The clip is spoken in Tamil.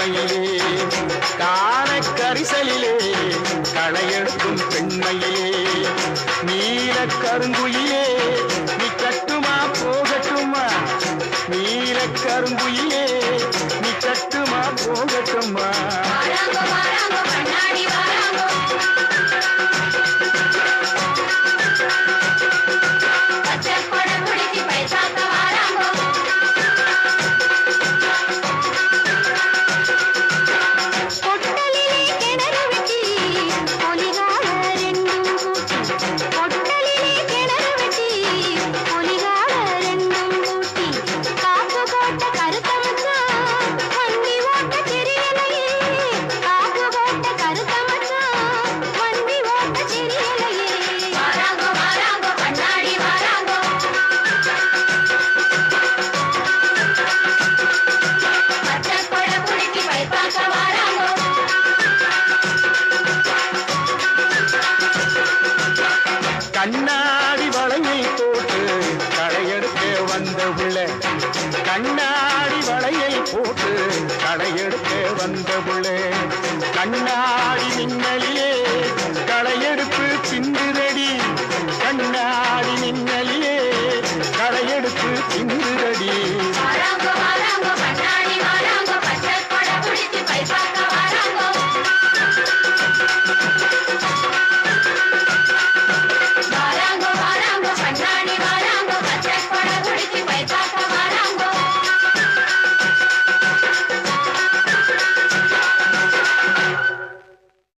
பெண்மையிலே காண கரிசலிலே களையெடுக்கும் பெண்மையிலே நீல கருங்குயிலே நீ கட்டுமா போகட்டுமா நீல கருங்குயில் களையெடுக்க வந்தவுளே கண்ணாடி மின்னலிலே களையெடுப்பு பிந்துதடி கண்ணாடி மின்னலிலே களையெடுப்பு பிந்துதடி